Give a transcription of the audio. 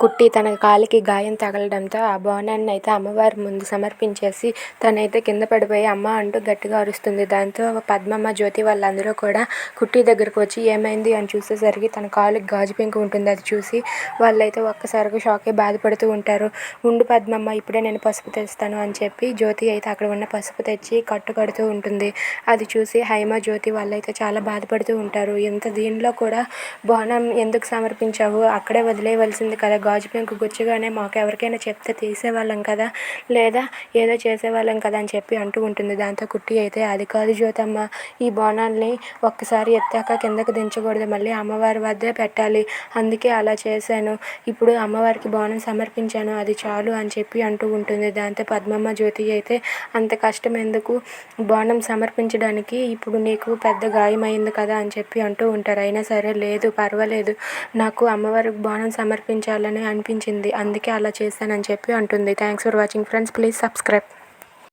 కుట్టి తన కాలికి గాయం తగలడంతో ఆ బోనాన్ని అయితే అమ్మవారి ముందు సమర్పించేసి తనైతే కింద పడిపోయి అమ్మ అంటూ గట్టిగా అరుస్తుంది. దాంతో పద్మమ్మ జ్యోతి వాళ్ళందరూ కూడా కుట్టి దగ్గరకు వచ్చి ఏమైంది అని చూసేసరికి తన కాలుకి గాజు పెంకు ఉంటుంది. అది చూసి వాళ్ళైతే ఒక్కసారిగా షాక్ అయి బాధపడుతూ ఉంటారు. ఉండు పద్మమ్మ ఇప్పుడే నేను పసుపు తెస్తాను అని చెప్పి జ్యోతి అయితే అక్కడ ఉన్న పసుపు తెచ్చి కట్టు కడుతూ ఉంటుంది. అది చూసి హైమ జ్యోతి వాళ్ళైతే చాలా బాధపడుతూ ఉంటారు. ఇంత దీనిలో కూడా బోనం ఎందుకు సమర్పించావు? అక్కడే వదిలేయవలసింది కదా గాజు పెంకు గుచ్చగానే మాకు ఎవరికైనా చెప్తే తీసేవాళ్ళం కదా లేదా ఏదో చేసేవాళ్ళం కదా అని చెప్పి అంటూ ఉంటుంది. దాంతో కుట్టి అయితే అది కాదు జ్యోతమ్మ ఈ బోనాల్ని ఒక్కసారి ఎత్తాక కిందకి దించకూడదు మళ్ళీ అమ్మవారి వద్దే పెట్టాలి. అందుకే అలా చేశాను. ఇప్పుడు అమ్మవారికి బోనం సమర్పించాను అది చాలు అని చెప్పి అంటూ ఉంటుంది. దాంతో పద్మమ్మ జ్యోతి అయితే అంత కష్టం ఎందుకు? బోనం సమర్పించడానికి ఇప్పుడు నీకు పెద్ద గాయమైంది కదా అని చెప్పి అంటూ ఉంటారు. అయినా సరే లేదు పర్వాలేదు. నాకు అమ్మవారికి బోనం సమర్పించాలని అనిపించింది. అందుకే అలా చేశానని చెప్పి అంటుంది. Thanks for watching friends please subscribe